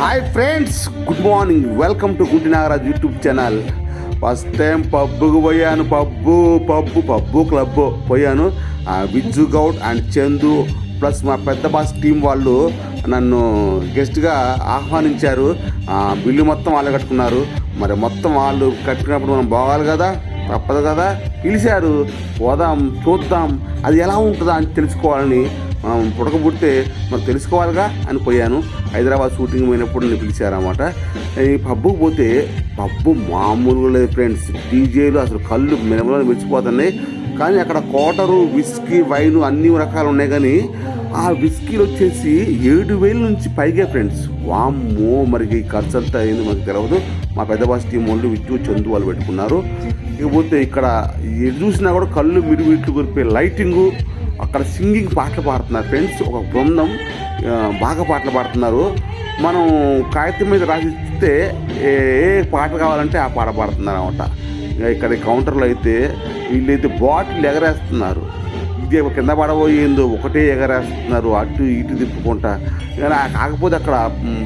Hi friends good morning welcome to Gunti Nagaraj YouTube channel first time పబ్బుకు పోయాను. Pub pub pub club పోయాను. Vijju Goud and Chandu plus మా పెద్ద boss team వాళ్ళు నన్ను గెస్ట్గా ఆహ్వానించారు. బిల్లు మొత్తం వాళ్ళే కట్టుకున్నారు. మరి మొత్తం వాళ్ళు కట్టుకున్నప్పుడు మనం బాగాలి కదా? తప్పదు కదా? పిలిచారు. పోదాం చూద్దాం. అది ఎలా ఉంటుందా అని తెలుసుకోవాలని మనం పుడకబుడితే మనం తెలుసుకోవాలిగా అని పోయాను. హైదరాబాద్ షూటింగ్ పోయినప్పుడు నేను పిలిచారన్నమాట. ఈ పబ్బుకు పోతే పబ్బు మామూలుగా లేదు ఫ్రెండ్స్. డీజేలు అసలు కళ్ళు మినమలో మిర్చిపోతున్నాయి కానీ అక్కడ కోటరు విస్కీ వైన్ అన్ని రకాలు ఉన్నాయి కానీ ఆ విస్కీలు వచ్చేసి ఏడు వేల నుంచి పైగా ఫ్రెండ్స్. వామ్మో మరి ఈ ఖర్చు అంతా అయింది మనకు తెలియదు మా పెద్ద బాస్ టీం వాళ్ళు విచ్చు చందు వాళ్ళు పెట్టుకున్నారు. ఇకపోతే ఇక్కడ ఎటు చూసినా కూడా కళ్ళు మిరుమిట్లు కొరిపే లైటింగు అక్కడ సింగింగ్ పాటలు పాడుతున్నారు. ఫ్రెండ్స్ ఒక బృందం బాగా పాటలు పాడుతున్నారు. మనం కాగితం మీద రాసిస్తే ఏ ఏ పాట కావాలంటే ఆ పాట పాడుతున్నారు అనమాట ఇక్కడ కౌంటర్లో అయితే వీళ్ళైతే బాటిల్ ఎగరేస్తున్నారు. ఇది కింద పడబోయిందో ఒకటే ఎగరేస్తున్నారు అటు ఇటు తిప్పుకుంటా. కానీ కాకపోతే అక్కడ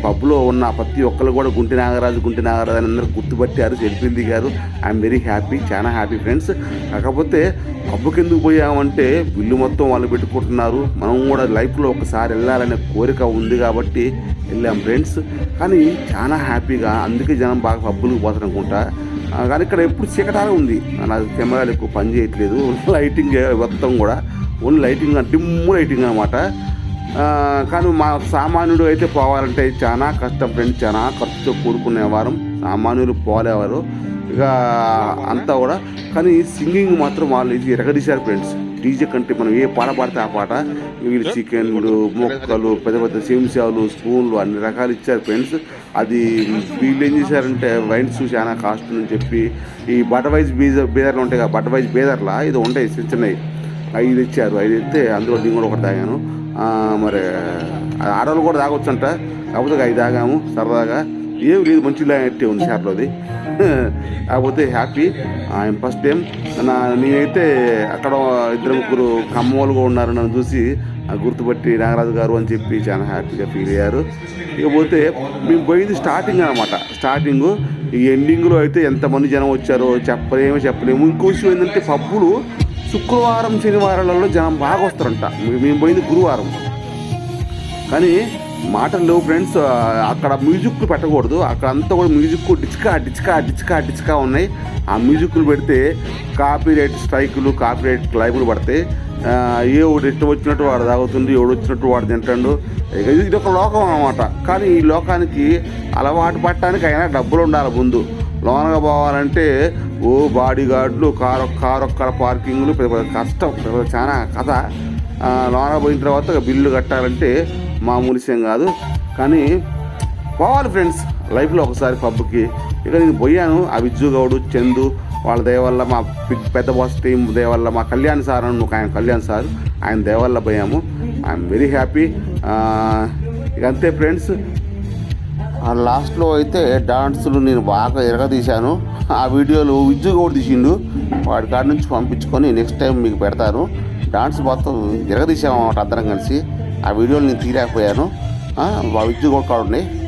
పబ్లో ఉన్న ప్రతి ఒక్కరు కూడా గుంటి నాగరాజు గుంటి నాగరాజు అని అందరూ గుర్తుపట్టారు సెల్ఫీలు దిగారు ఐఎమ్ వెరీ హ్యాపీ చాలా హ్యాపీ ఫ్రెండ్స్ కాకపోతే పబ్బుకి ఎందుకు పోయామంటే బిల్లు మొత్తం వాళ్ళు పెట్టుకుంటున్నారు. మనం కూడా లైఫ్లో ఒకసారి వెళ్ళాలనే కోరిక ఉంది కాబట్టి వెళ్ళాం ఫ్రెండ్స్ కానీ చాలా హ్యాపీగా అందుకే జనం బాగా పబ్బులకు పోతారు అనుకుంటా కానీ ఇక్కడ ఎప్పుడు చీకటాగా ఉంది. నాకు కెమెరాలు ఎక్కువ పని చేయట్లేదు. లైటింగ్ మొత్తం కూడా. ఓన్లీ లైటింగ్ డిమ్ లైటింగ్ అనమాట కానీ మా సామాన్యుడు అయితే పోవాలంటే చాలా కష్టం ఫ్రెండ్ చాలా ఖర్చుతో కూడుకునే వారం. సామాన్యులు పోలేవారు. ఇక అంతా కూడా. కానీ సింగింగ్ మాత్రం వాళ్ళు ఇది ఎరగదీశారు ఫ్రెండ్స్. డీజే కంటే మనం ఏ పాట పాడితే ఆ పాట. వీళ్ళు చికెన్లు మొక్కలు పెద్ద పెద్ద సేమిసాలు స్పూన్లు అన్ని రకాలు ఇచ్చారు ఫ్రెండ్స్. అది వీళ్ళు ఏం చేశారంటే వైన్స్ చాలా కాస్ట్ అని చెప్పి ఈ బటర్ వైజ్ బీజర్ బేదర్లు ఉంటాయి కదా బటర్ వైజ్ బేదర్లా? ఇది ఉంటాయి చిన్న చిన్నవి. ఐదు ఇచ్చారు ఐదు ఇస్తే అందులో నేను కూడా ఒకటి తాగాను. మరి ఆడవాళ్ళు కూడా తాగొచ్చంట. కాకపోతే అవి ఐదు తాగాము సరదాగా. ఏం లేదు మంచి ఎట్టే ఉంది షాప్లోది కాకపోతే హ్యాపీ ఆయన ఫస్ట్ టైం నా నేనైతే అక్కడ ఇద్దరు ముగ్గురు కమ్మోలుగా కూడా ఉన్నారు నన్ను చూసి ఆ గుర్తుపట్టి నాగరాజు గారు అని చెప్పి చాలా హ్యాపీగా ఫీల్ అయ్యారు. ఇకపోతే మేము పోయింది స్టార్టింగ్ అనమాట స్టార్టింగ్ ఈ ఎండింగ్లో అయితే ఎంతమంది జనం వచ్చారో చెప్పలేమో చెప్పలేము. ఇంకో విషయం ఏంటంటే పబ్బులు శుక్రవారం శనివారాలలో జనం బాగా వస్తారంట. మేము పోయింది గురువారం. కానీ మాటలు ఫ్రెండ్స్ అక్కడ మ్యూజిక్ పెట్టకూడదు. అక్కడ అంతా కూడా మ్యూజిక్ డిచ్కా డిచ్కా డిచ్కా డిచ్కా ఉన్నాయి. ఆ మ్యూజిక్లు పెడితే కాపీ రైట్ స్ట్రైకులు కాపీ రైట్ పడతాయి. ఏ ఒకటి ఇష్టం వచ్చినట్టు వాడు తాగుతుంది ఎవడు వచ్చినట్టు వాడు తింటాడు. ఇది ఒక లోకం అన్నమాట. కానీ ఈ లోకానికి అలవాటు పట్టడానికి అయినా డబ్బులు ఉండాలి ముందు. లోనగా పోవాలంటే ఓ బాడీ గార్డులు కారు కారు ఒక్కడ పార్కింగ్లు పెద్ద కష్టం పెద్ద చాలా కథ. లోనగా పోయిన తర్వాత బిల్లు కట్టాలంటే మామూలు విషయం కాదు. కానీ పోవాలి ఫ్రెండ్స్. లైఫ్లో ఒకసారి పబ్కి. ఇక నేను పోయాను. ఆ విజ్జు గౌడు చందు వాళ్ళ దయవల్ల మా పెద్ద బాస్ టీం దయవల్ల మా కళ్యాణ్ సార్ అని ఒక ఆయన కళ్యాణ్ సార్ ఆయన దయవల్ల పోయాము. ఐఎమ్ వెరీ హ్యాపీ ఇక అంతే ఫ్రెండ్స్. ఆ లాస్ట్లో అయితే డాన్సులు నేను బాగా ఎరగదీశాను. ఆ వీడియోలు విజ్జు కూడా తీసిండు. వాడి కాడ నుంచి పంపించుకొని నెక్స్ట్ టైం మీకు పెడతాను. డాన్స్ మొత్తం ఎరగదీసాము అన్నమాట అందరం కలిసి. ఆ వీడియోలు నేను తీయలేకపోయాను. ఆ, మా కూడా ఉన్నాయి.